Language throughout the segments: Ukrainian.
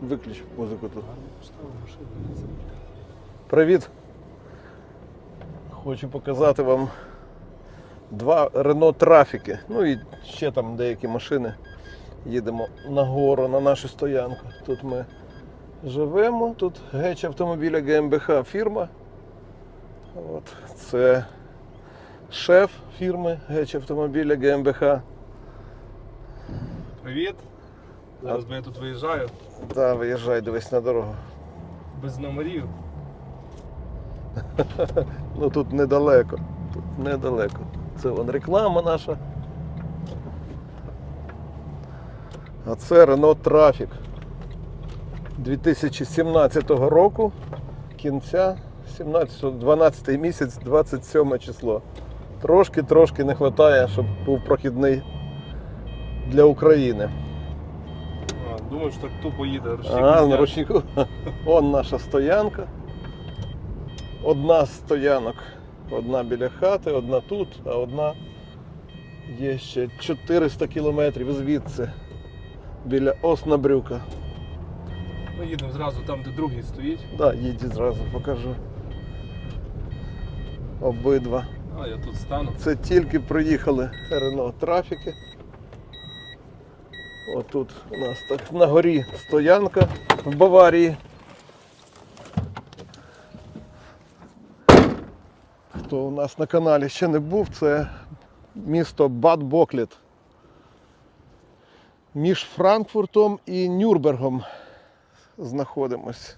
Виключ музику тут. Привіт! Хочу показати вам два Renault трафіки. Ну і ще там деякі машини. Їдемо нагору на нашу стоянку. Тут ми живемо, тут геч автомобіля ГМБХ фірма. От, це шеф фірми геч автомобіля ГМБХ. Привіт. Зараз бо я тут виїжджаю Та виїжджай, дивись на дорогу. без номерів. Ну тут недалеко. Тут недалеко. Це вон реклама наша. А це Renault Traffic 2017 року. Кінця 17, 12 місяць, 27 число. Трошки-трошки не вистачає, щоб був прохідний для України. А, думаю, що так тупо їде. ручник зняв. на ручнику. Вон наша стоянка. Одна з стоянок. Одна біля хати, одна тут, а одна є ще 400 кілометрів звідси. Біля Оснабрюка. Ми їдемо зразу там, де другий стоїть. Да, їдь зразу покажу. Обидва. А, я тут стану. Це тільки приїхали Рено трафіки. Отут у нас так на горі стоянка в Баварії. Хто у нас на каналі ще не був, це місто Бад Бокліт. Між Франкфуртом і Нюрнбергом знаходимось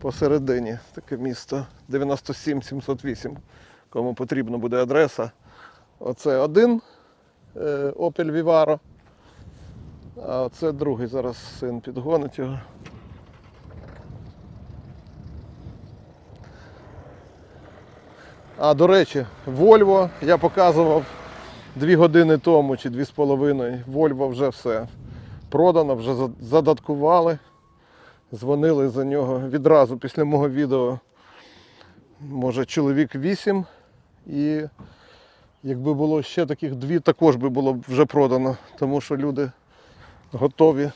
посередині. Таке місто 97708. Кому потрібна буде адреса. Оце один е, Opel Vivaro. А це другий. Зараз син підгонить його. А, до речі, Volvo я показував дві години тому чи дві з половиною. Volvo вже все продано, вже задаткували. Дзвонили за нього відразу після мого відео. Може, чоловік 8. І якби було ще таких дві, також би було вже продано, тому що люди готові.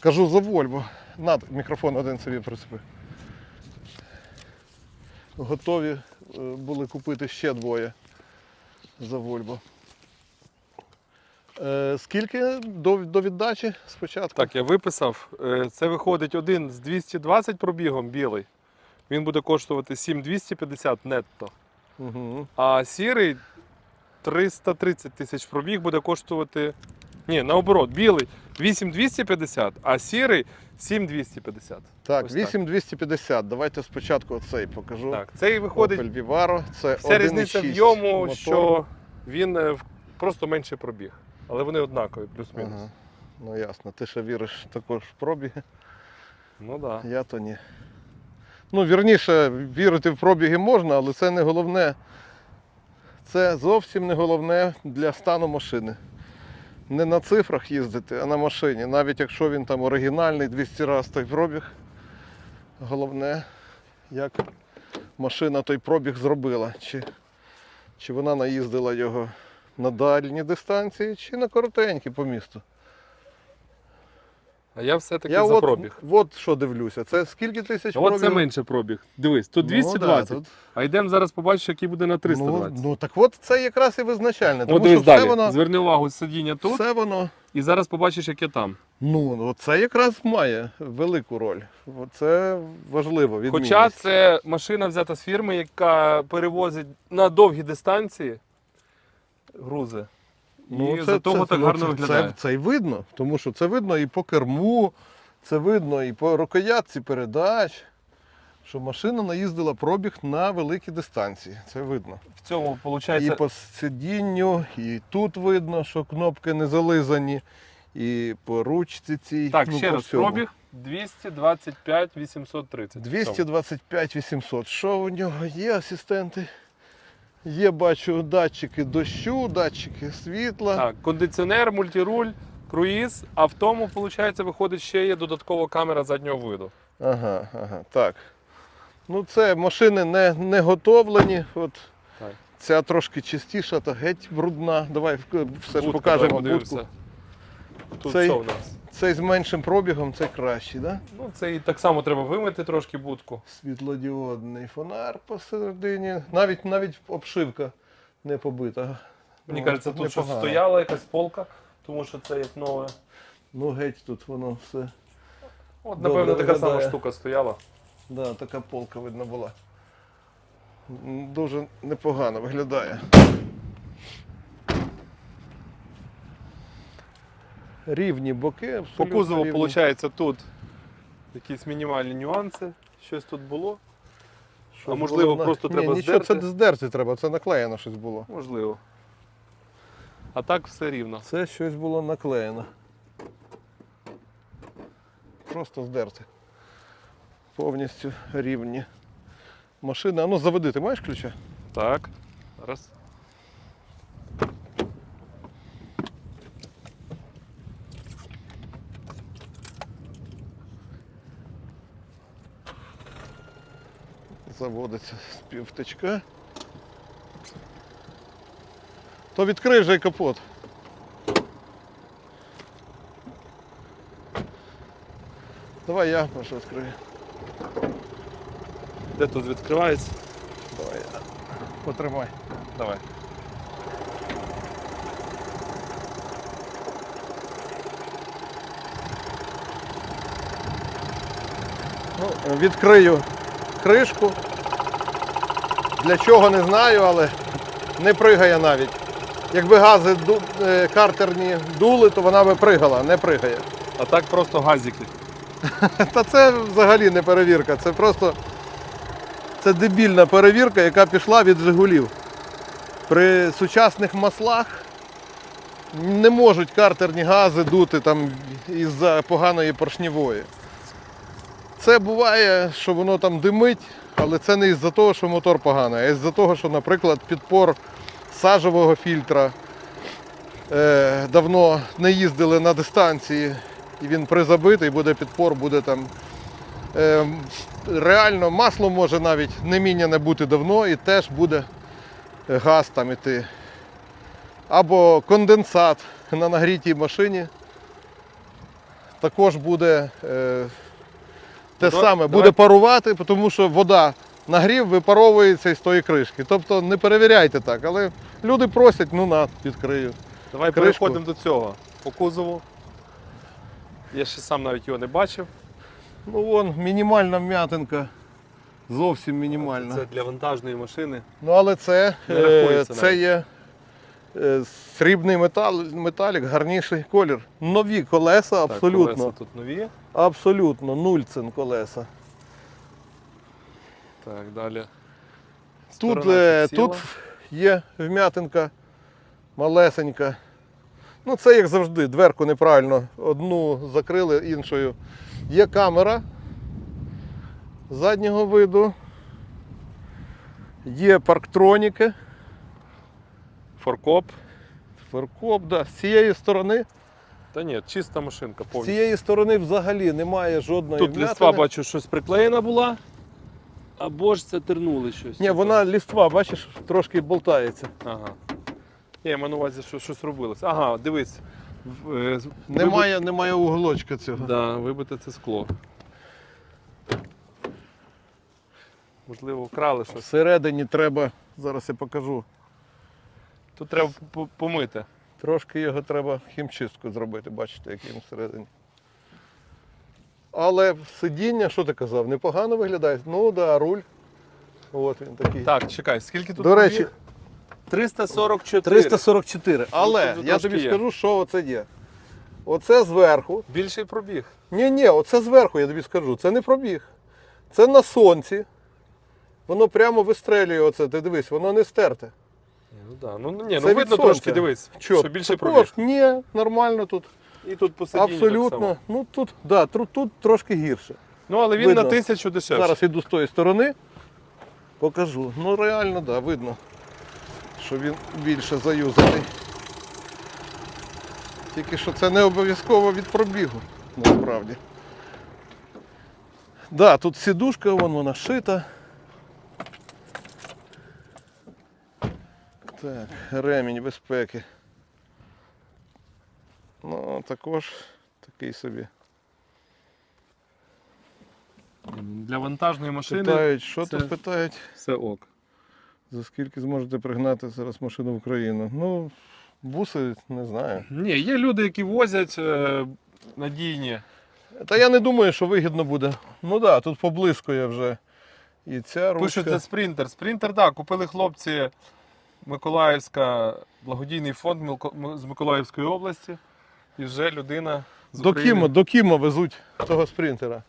Кажу за Вольво. Над мікрофон один собі прицепи. Готові е, були купити ще двоє за Вольво. Е, скільки до, до віддачі спочатку? Так, я виписав. Е, Це виходить один з 220 пробігом білий. Він буде коштувати 7250 нетто. Угу. А сірий 330 тисяч пробіг буде коштувати. Ні, наоборот, білий 8250, а сірий 7250. Так, Ось так. 8250. Давайте спочатку оцей покажу. Так, цей виходить. Opel Vivaro. Це Вся різниця в йому, мотор. що він е, в- просто менше пробіг. Але вони однакові, плюс-мінус. Ага. Ну ясно, ти ще віриш також в пробіги, Ну так. Да. я то ні. Ну, вірніше, вірити в пробіги можна, але це не головне. Це зовсім не головне для стану машини. Не на цифрах їздити, а на машині. Навіть якщо він там оригінальний 200 разів той пробіг. Головне, як машина той пробіг зробила. Чи, чи вона наїздила його на дальні дистанції, чи на коротенькі по місту. А я все-таки Я за от, пробіг. от що дивлюся. Це скільки тисяч От це менше пробіг. Дивись, тут Ну, 220. да, тут- А йдемо зараз побачиш, який буде на 320. Ну, ну так от це якраз і визначальне. Тому От дивись все далі. воно, Зверни увагу, сидіння тут, все воно, і зараз побачиш, яке там. ну, ну, це якраз має велику роль. Це важливо. Відмінність. Хоча це машина взята з фірми, яка перевозить на довгі дистанції грузи. І за того так ну, гарно це, виглядає. Це, це й видно, тому що це видно і по керму, це видно і по рукоятці передач, що машина наїздила пробіг на великі дистанції. Це видно. В цьому І по сидінню, і тут видно, що кнопки не зализані, і по ручці цій. Так, ну, ще по раз, всьому. пробіг 225 830. 225 800. Що у нього є асистенти? Є, бачу, датчики дощу, датчики світла. Так, кондиціонер, мультируль, круїз, а в тому, виходить, виходить ще є додаткова камера заднього виду. Ага, ага, так. Ну це машини не, не готовлені. От Так. ця трошки чистіша та геть брудна. Давай все ж покажемо давай будку. Тут Цей- що в нас? Цей з меншим пробігом, це кращий, да? Ну, це і так само треба вимити трошки будку. Світлодіодний фонар посередині. Навіть навіть обшивка не побита. Мені Ну, кажеться, тут щось непогано. стояла якась полка, тому що це як нове. Ну геть тут воно все. От, Добре напевно, така сама штука стояла. Да, така полка видно була. Дуже непогано виглядає. Рівні боки, По кузову, рівні. виходить, тут якісь мінімальні нюанси. Щось тут було. Що а можливо, було просто Ні, треба нічого, здерти? це здерти треба, це наклеєно щось було. Можливо. А так все рівно. Це щось було наклеєно. Просто здерти. Повністю рівні. Машина. А ну заведи, ти маєш ключа? Так. Раз. Заводиться з півтичка. То відкрий же капот. Давай я Паша, відкрию. Де тут відкривається? Давай я. Потримай. Давай. Ну, відкрию кришку. Для чого не знаю, але не пригає навіть. Якби гази ду- е, картерні дули, то вона би пригала, не пригає. А так просто газики. Та це взагалі не перевірка, це просто це дебільна перевірка, яка пішла від Жигулів. При сучасних маслах не можуть картерні гази дути там із-за поганої поршневої. Це буває, що воно там димить, але це не із-за того, що мотор поганий, а із-за того, що, наприклад, підпор сажового фільтра е, давно не їздили на дистанції, і він призабитий, буде підпор, буде там. Е, реально масло може навіть не міняне бути давно і теж буде газ там іти. Або конденсат на нагрітій машині. Також буде е, те Ну, саме, давай. буде парувати, тому що вода нагрів випаровується із тої кришки. Тобто не перевіряйте так, але люди просять, ну на, відкрию. Давай Кришку. переходимо до цього. По кузову. Я ще сам навіть його не бачив. Ну вон, мінімальна вм'ятинка. Зовсім мінімальна. Це для вантажної машини. Ну, але це, Не е, рахується це навіть. є срібний метал, металік, гарніший колір. Нові колеса, Так, абсолютно. колеса тут нові. Абсолютно, нульцин колеса. Так, далі. Тут, е, тут є вм'ятинка малесенька. Ну, це як завжди, дверку неправильно. Одну закрили, іншою. Є камера заднього виду. Є парктроніки. Форкоп. Фаркоп, да. З цієї сторони, Та ні, чиста машинка з цієї сторони взагалі немає жодної Тут вмятини. ліства бачу, щось приклеєна була. Або ж це тернули щось. Ні, вона ліства, бачиш, трошки болтається. Ага. Ні, я маю на увазі, що щось робилось. Ага, дивись. В- е, з- Немає, немає уголочка цього. Да, вибите це скло. Можливо, вкрали щось. Всередині треба, зараз я покажу. Тут треба помити. Трошки його треба хімчистку зробити, бачите, який він всередині. Але сидіння, що ти казав, непогано виглядає. Ну так, да, руль. От він такий. Так, чекай, скільки тут До речі, 344. 344. Але тут я тобі є. скажу, що оце є. Оце зверху. Більший пробіг. Ні, ні, оце зверху, я тобі скажу. Це не пробіг. Це на сонці. Воно прямо вистрелює оце. Ти дивись, воно не стерте. Ні, ну да. Ну, ні, Це ну від видно сонця. трошки, дивись. Чо? Що більший Також? пробіг. Ні, нормально тут. І тут посидіння так Абсолютно. само. Ну тут, да, тут, тут трошки гірше. Ну, але він Видно. на тисячу дешевше. Зараз іду з тої сторони. Покажу. Ну реально, так, да, видно, що він більше заюзаний. Тільки що це не обов'язково від пробігу, насправді. Да, тут сідушка, вон вона шита. Так, ремінь безпеки. Ну, також такий собі. Для вантажної машини Питають, що це- тут питають? все ок. За скільки зможете пригнати зараз машину в Україну? Ну, буси, не знаю. Ні, є люди, які возять е, надійні. Та я не думаю, що вигідно буде. Ну так, да, тут поблискує вже. І ця ручка. Пишуть, це спринтер. Спринтер, так, купили хлопці Миколаївська, благодійний фонд з Миколаївської області. І вже людина з До України. Кіма, до Кіма везуть того спринтера.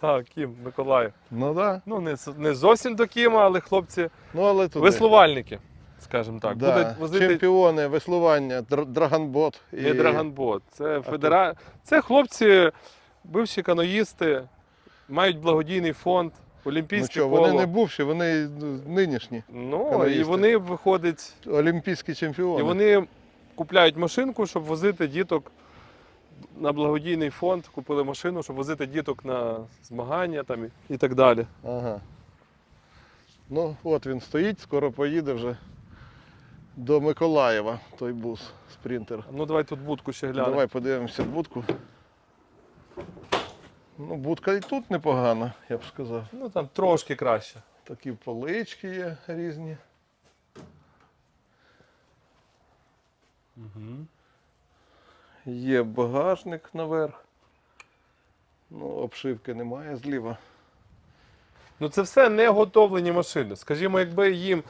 Так, Кім, Миколаїв. Ну так. Да. Ну, не, не зовсім до Кіма, але хлопці Ну, але туди. веслувальники, скажімо так. Да. Будуть возити Чемпіони, веслування, др- драгонбот. І... не Драгонбот. Це федера... Це хлопці, бивші каноїсти, мають благодійний фонд, Ну олімпійське що, коло. вони не бувші, вони ну, нинішні. Ну, каноїсти. і вони виходять, Олімпійські чемпіони. і вони купляють машинку, щоб возити діток на благодійний фонд, купили машину, щоб возити діток на змагання там і, і так далі. Ага. Ну, от він стоїть, скоро поїде вже до Миколаєва, той бус, спринтер. Ну давай тут будку ще глянемо. Давай подивимося будку. Ну, будка і тут непогана, я б сказав. Ну там трошки краще. Такі полички є різні. Є багажник наверх. Ну, обшивки немає зліва. Ну це все не готовлені машини. Скажімо, якби їм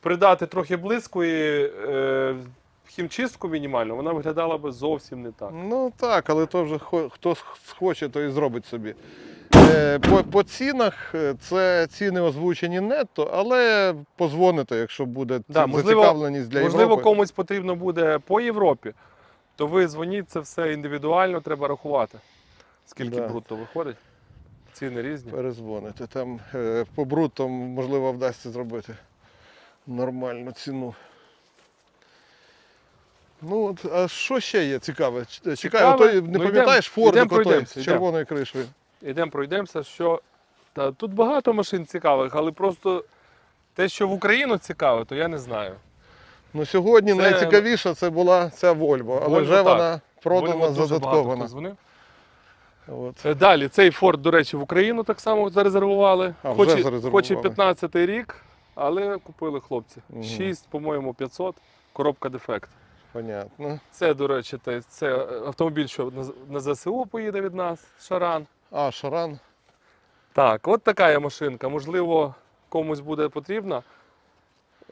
придати трохи блиску і е, хімчистку мінімальну, вона виглядала би зовсім не так. Ну так, але то вже хто схоче, то і зробить собі. Е, По, по цінах е, це ціни озвучені нетто, але позвоните, якщо буде Да, можливо- зацікавленість для Можливо, Європи. комусь потрібно буде по Європі, то ви дзвоніть, це все індивідуально треба рахувати. Скільки Да. брутто виходить? Ціни різні. Перезвоните. Там е, по брутам, можливо, вдасться зробити нормальну ціну. Ну, от, а що ще є цікаве? Чекай, Цікаве? той, не Ну, йдем- пам'ятаєш Фордик йдем отой пройдемося, з йдем. червоною кришею? Ідемо пройдемося, що та, тут багато машин цікавих, але просто те, що в Україну цікаве, то я не знаю. Ну, сьогодні Це- найцікавіше це була ця Volvo, але Volvo, вже так. вона продана, Volvo дуже багато задаткована. дзвонив. От. Е, Далі, цей Форд, до речі, в Україну так само зарезервували. А, вже Хоч, і- зарезервували. хоч і 15-й рік, але купили хлопці. Мгм. 6, по-моєму, 500, коробка дефект. Понятно. Це, до речі, це автомобіль, що на, на ЗСУ поїде від нас, Шаран. А, Шаран. Так, от така є машинка. Можливо, комусь буде потрібна.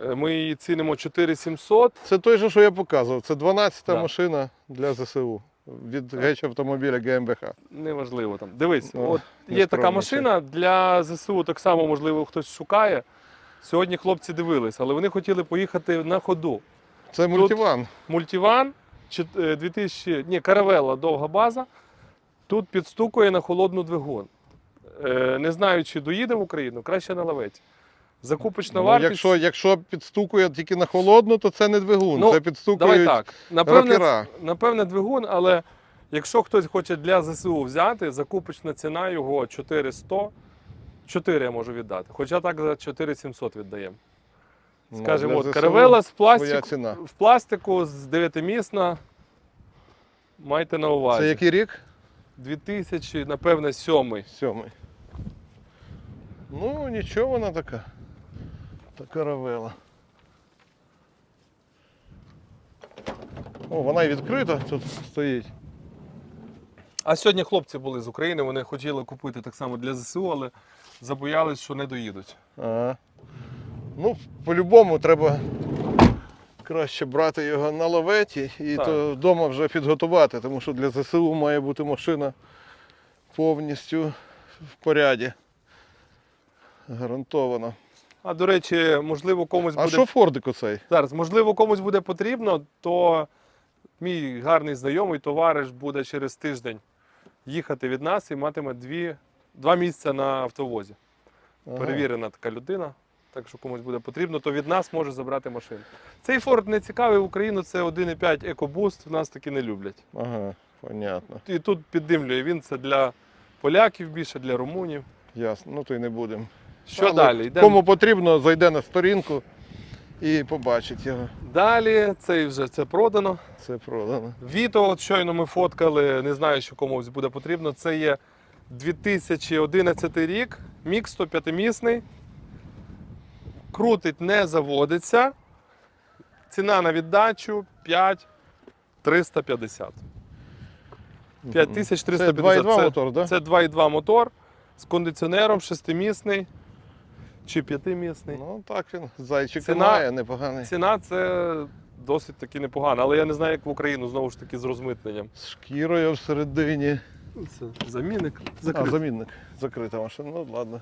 Е, Ми її цінимо 4700. Це той же, що я показував. Це 12-та Да. машина для ЗСУ від геч автомобіля ГМБХ. Неважливо там. Дивись, Ну, от є така машина для ЗСУ, так само, можливо, хтось шукає. Сьогодні хлопці дивились, але вони хотіли поїхати на ходу. Це мультиван. Мультиван, е, 2000, ні, каравела, довга база. Тут підстукує на холодну двигун. Е, Не знаю, чи доїде в Україну, краще на лавець. Закупочна Ну, вартість. якщо, якщо підстукує тільки на холодну, то це не двигун. Ну, це підстукують Давай так. Напевне, рокера. напевне, двигун, але якщо хтось хоче для ЗСУ взяти, закупочна ціна його 400. 4 я можу віддати. Хоча так за 4700 віддаємо. Ну, Скажімо, от каравела з пластику, ціна. в пластику з 9-місна. Майте на увазі. Це який рік? 2000, напевне, 7. Сьомий. Ну, нічого вона така. Та каравела. О, вона і відкрита тут стоїть. А сьогодні хлопці були з України, вони хотіли купити так само для ЗСУ, але забоялись, що не доїдуть. Ага. Ну, по-любому треба краще брати його на лаветі і Так. то вдома вже підготувати, тому що для ЗСУ має бути машина повністю в поряді. Гарантовано. А до речі, можливо, комусь буде. А що Фордик оцей? зараз, можливо, комусь буде потрібно, то мій гарний знайомий товариш буде через тиждень їхати від нас і матиме дві, два місця на автовозі. Ага. Перевірена така людина. Так що комусь буде потрібно, то від нас може забрати машину. Цей Форд не цікавий в Україну, це 1,5 EcoBoost, в нас таки не люблять. Ага, понятно. І тут піддимлює він це для поляків більше, для румунів. Ясно. Ну то й не будемо. Що Але далі? Йдемо. Кому потрібно, зайде на сторінку і побачить його. Далі цей вже це продано. Це продано. Віто, от щойно ми фоткали, не знаю, що комусь буде потрібно. Це є 2011 рік, мікс 105-місний. Крутить, не заводиться. Ціна на віддачу 5350. 5350. Це 2,2 мотор, да? Це 2,2 мотор з кондиціонером, шестимісний чи п'ятимісний. Ну так він. Зайчик Ціна- має, непоганий. Ціна це досить таки непогана, але я не знаю, як в Україну знову ж таки з розмитненням. З шкірою всередині. Це замінник. А, замінник. Закрита машина. Ну ладно.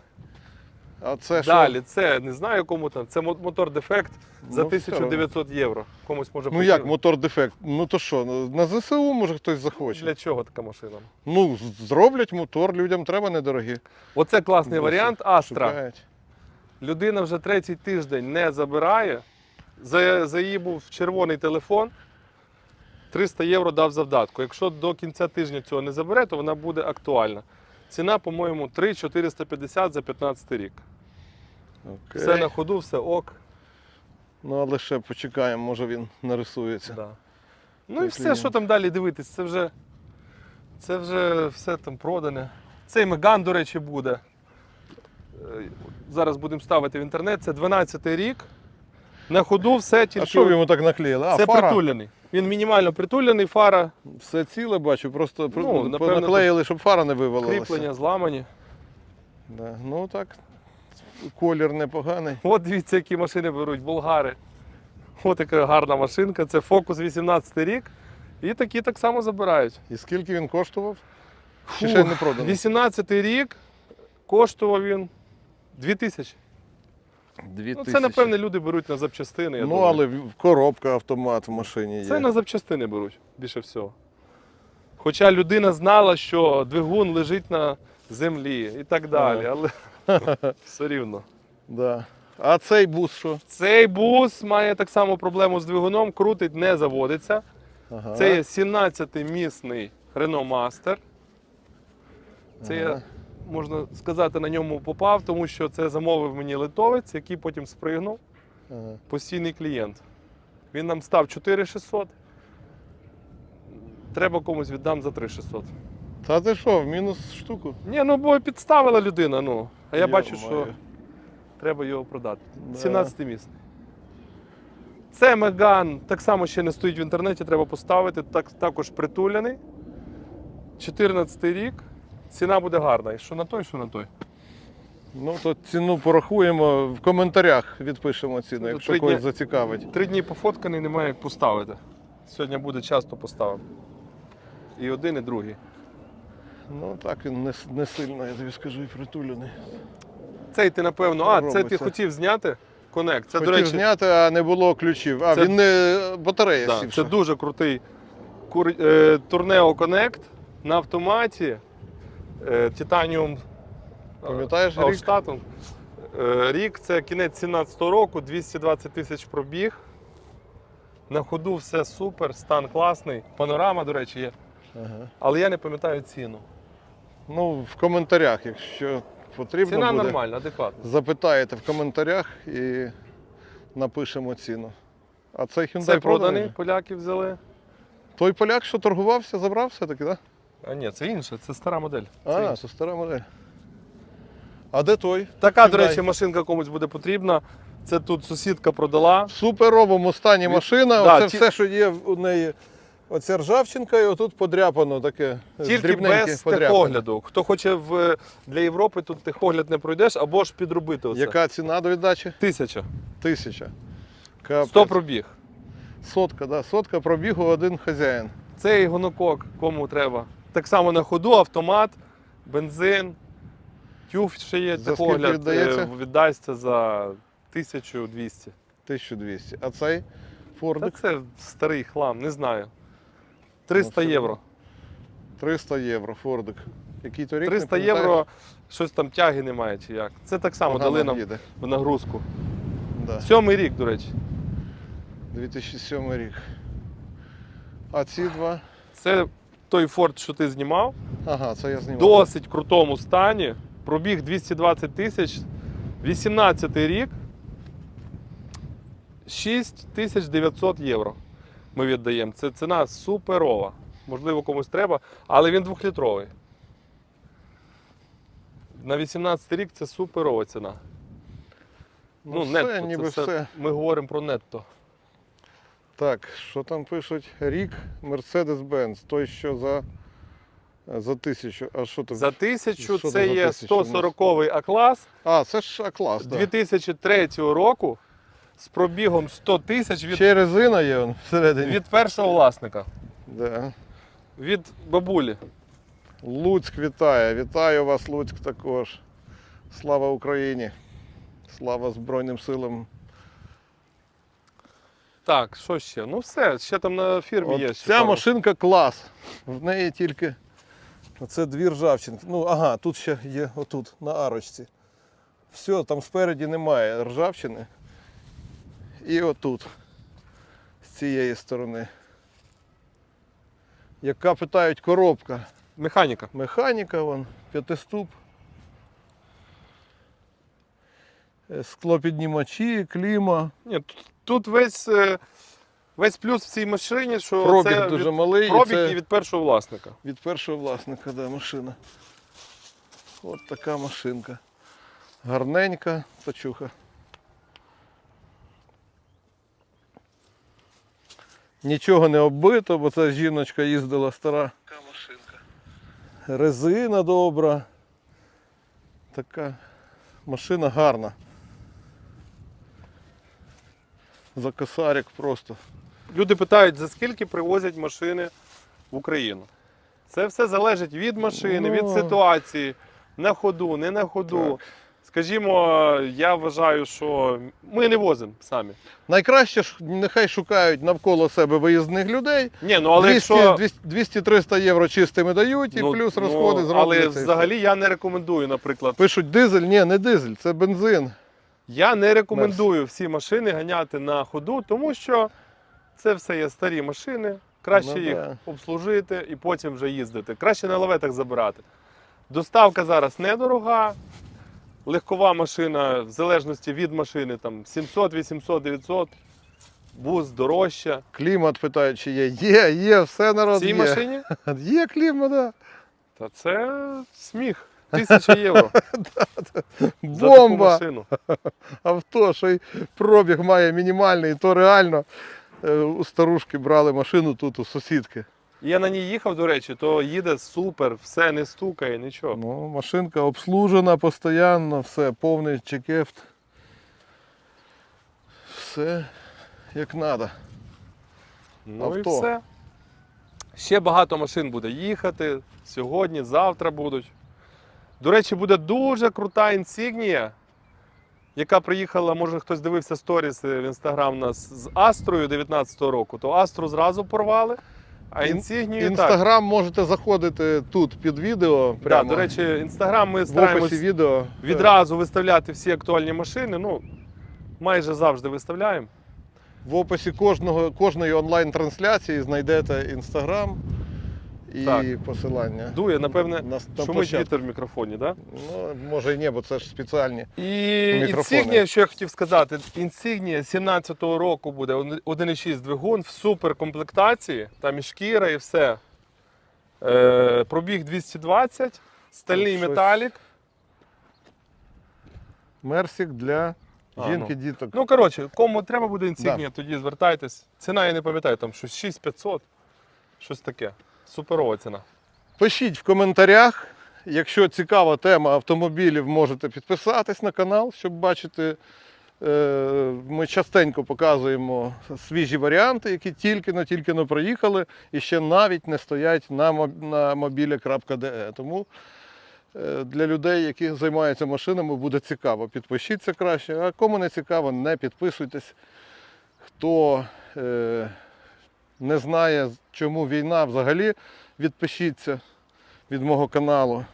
А це що? Далі, це не знаю кому там. Це мотор дефект за Ну, все 1900 євро. Комусь може Ну як мотор дефект? Ну то що, на ЗСУ може хтось захоче. Для чого така машина? Ну, з- зроблять мотор, людям треба недорогі. Оце класний Досить варіант. Астра. Шукають. Людина вже третій тиждень не забирає. За, за її був червоний телефон. 300 євро дав завдатку. Якщо до кінця тижня цього не забере, то вона буде актуальна. Ціна, по-моєму, 3,450 за 15 рік. Окей. Все на ходу, все ок. Ну але ще почекаємо, може він нарисується. Да. Ну і все, що там далі дивитись, це вже, це вже все там продане. Цей Меган, до речі, буде. Е, Зараз будемо ставити в інтернет. Це 12 й рік. На ходу все тільки. А що ви йому так наклеїли? А, це фара? притулений. Він мінімально притулений, фара, Все ціле бачу, просто Ну, наклеїли, щоб фара не вивалилася. кріплення зламані. Да. Ну так, колір непоганий. От дивіться, які машини беруть болгари. От яка гарна машинка. Це Focus 18 рік. І такі так само забирають. І скільки він коштував? Чи ще не проданий? 18 рік коштував він 2000. Дві Ну, це, тисячі. напевне, люди беруть на запчастини. Я Ну, думаю. але коробка автомат в машині є. Це на запчастини беруть більше всього. Хоча людина знала, що двигун лежить на землі і так далі, але все рівно. Да. А цей бус що? Цей бус має так само проблему з двигуном, крутить, не заводиться. Ага. Це є 17-місний Renault Master. Це я, можна сказати, на ньому попав, тому що це замовив мені литовець, який потім спригнув. Ага. постійний клієнт. Він нам став 4600. Треба комусь віддам за 3600. Та ти що, в мінус штуку? Ні, ну бо підставила людина, ну. А я бачу, Йо-моє. що треба його продати. Да. 17 місний. Це Меган так само ще не стоїть в інтернеті, треба поставити. Так, також притулений. 14 рік. Ціна буде гарна. І що на той, що на той. Ну, то ціну порахуємо, в коментарях відпишемо ціну, Ну, якщо когось зацікавить. Три дні пофотканий, немає як поставити. Сьогодні буде часто поставимо. І один, і другий. Ну так, він не, не сильно, я тобі скажу, і притулений. Цей ти напевно. А, це ти хотів зняти? Конект. Це, Хотів до речі, зняти, а не було ключів. А, Це- він не батарея да, сівша. це дуже крутий кур... е, Tourneo Connect на автоматі. Е, Titanium Пам'ятаєш рік? Алштатом. Е, рік це кінець 17 року, 220 тисяч пробіг. На ходу все супер, стан класний. Панорама, до речі, є. Ага. Але я не пам'ятаю ціну. Ну, в коментарях, якщо потрібно Ціна буде, нормальна, адекватна. запитаєте в коментарях і напишемо ціну. А цей Hyundai Це проданий, проданий? поляки взяли. Той поляк, що торгувався, забрав все-таки, так? А ні, це інше, це стара модель. Це А, інше. це стара модель. А де той? Така, до речі, машинка комусь буде потрібна. Це тут сусідка продала. В суперовому стані Від- машина, Да, оце ті- все, що є у неї. Оця ржавчинка, і отут подряпано таке. Тільки без техогляду. Хто хоче в, для Європи, тут техогляд не пройдеш або ж підробити оце. Яка ціна до віддачі? Тисяча. Тисяча. Капець. 100 пробіг. Сотка, да. Сотка пробігу один хазяїн. Цей гонокок кому треба. Так само на ходу, автомат, бензин, тюф ще є, За техогляд віддається? е, віддасться за 1200. 1200. А цей Та Фордик це старий хлам, не знаю. 300 Ну, євро. 300 євро. Фордик. Який то рік? 300 євро, щось там тяги немає чи як. Це так само Погано дали нам їде. в нагрузку. Да. Сьомий рік, до речі. 2007 рік. А ці два? Це той Форд, що ти знімав. Ага, це я знімав. В досить крутому стані. Пробіг 220 тисяч. 18 рік. 6900 євро ми віддаємо. Це ціна суперова. Можливо, комусь треба, але він двохлітровий. На 18 рік це суперова ціна. Ну, все, нетто. це ніби все- все. Ми говоримо про нетто. Так, що там пишуть? Рік Mercedes-Benz, той, що за, за тисячу. А що там? За тисячу Що це за є тисячу у нас? 140 А-клас А, це ж А-клас, да. 2003 року з пробігом 100 тисяч від, Ще й резина є он всередині. від першого власника, Да. від бабулі. Луцьк вітає. Вітаю вас, Луцьк також. Слава Україні. Слава Збройним силам. Так, що ще? Ну все, ще там на фірмі От є. ще ця пару. машинка клас. В неї тільки. Це дві ржавчинки. Ну, ага, тут ще є отут, на арочці. Все, там спереді немає ржавчини. І отут. З цієї сторони. Яка питають коробка. Механіка. Механіка, вон, п'ятиступ. Е, Склопіднімачі, кліма. Ні, тут, тут весь, е, весь плюс в цій машині, що Пробіг це дуже від, малий. і це і від першого власника. від першого власника, да, машина. От така машинка. Гарненька тачуха. Нічого не оббито, бо це жіночка їздила стара. Така машинка. Резина добра. Така машина гарна. За косарик просто. Люди питають, за скільки привозять машини в Україну. Це все залежить від машини, від Ну. ситуації, на ходу, не на ходу. Так. Скажімо, я вважаю, що ми не возимо самі. Найкраще ж нехай шукають навколо себе виїзних людей. Ні, ну але 200 якщо 200-300 євро чистими дають і ну, плюс ну, розходи Але зроблять. і взагалі я не рекомендую, наприклад. Пишуть дизель, ні, не дизель, це бензин. Я не рекомендую всі машини ганяти на ходу, тому що це все є старі машини. Краще Ну їх да. обслужити і потім вже їздити. Краще на лаветах забирати. Доставка зараз недорога. Легкова машина, в залежності від машини, там 700, 800, 900. Бус дорожча. Клімат питають, чи є. Є, є, все В цій є. машині Є клімат, да. та це сміх. Тисяча євро за таку Бомба! машину. Авто, що й пробіг має мінімальний, то реально е, у старушки брали машину тут у сусідки. Я на ній їхав, до речі, то їде супер, все не стукає, нічого. Ну, машинка обслужена постійно, все, повний чекефт. Все як треба. Ну Авто. і все. Ще багато машин буде їхати. Сьогодні, завтра будуть. До речі, буде дуже крута інсігнія, яка приїхала, може хтось дивився сторіс в інстаграм нас з Астрою 19-го року, то Астру зразу порвали, а Ін- інсігнію так. Інстаграм можете заходити тут під відео. Да, Прямо до речі, інстаграм ми в стараємось описі відео. відразу виставляти всі актуальні машини. Ну, майже завжди виставляємо. В описі кожного, кожної онлайн-трансляції знайдете інстаграм і Так. посилання. Дує, напевне, на, на шумить вітер в мікрофоні, так? Да? Ну, може і ні, бо це ж спеціальні. І Мікрофони. інсігнія, що я хотів сказати, інсігнія 17-го року буде 1.6 двигун в суперкомплектації, там і шкіра, і все. Е, пробіг 220, стальний Щось. металік. Мерсік для А, жінки, ну. діток. Ну, коротше, кому треба буде інсігнія, тоді звертайтесь. Ціна я не пам'ятаю, там щось 6500, щось таке. Суперова ціна. Пишіть в коментарях. Якщо цікава тема автомобілів, можете підписатись на канал, щоб бачити. е, Ми частенько показуємо свіжі варіанти, які тільки-но тільки но проїхали і ще навіть не стоять на мобілі.де. Тому е, для людей, які займаються машинами, буде цікаво. Підпишіться краще. А кому не цікаво, не підписуйтесь. Хто е, не знає, чому війна взагалі, відпишіться від мого каналу.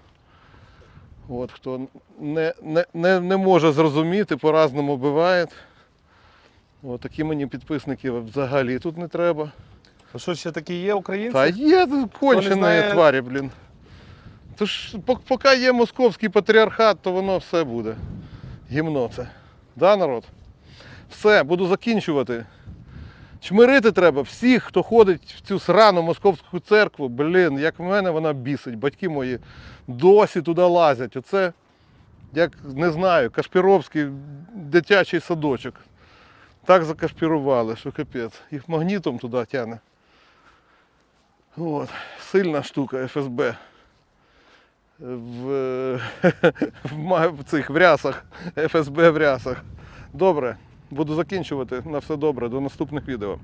От, хто не, не, не, не може зрозуміти, по-разному буває. От, такі мені підписники взагалі тут не треба. А що ще такі є українці? Та є кончені знає- тварі, блін. Тож, поки є московський патріархат, то воно все буде. Гімно це. Да, народ? Все, буду закінчувати. Чмирити треба всіх, хто ходить в цю срану московську церкву. Блін, як в мене вона бісить. Батьки мої досі туди лазять. Оце, як не знаю, Кашпіровський дитячий садочок. Так закашпірували, що капець. Їх магнітом туди тягне. От. Сильна штука ФСБ. В, в цих в рясах, ФСБ в рясах. Добре, буду закінчувати. На все добре. До наступних відео.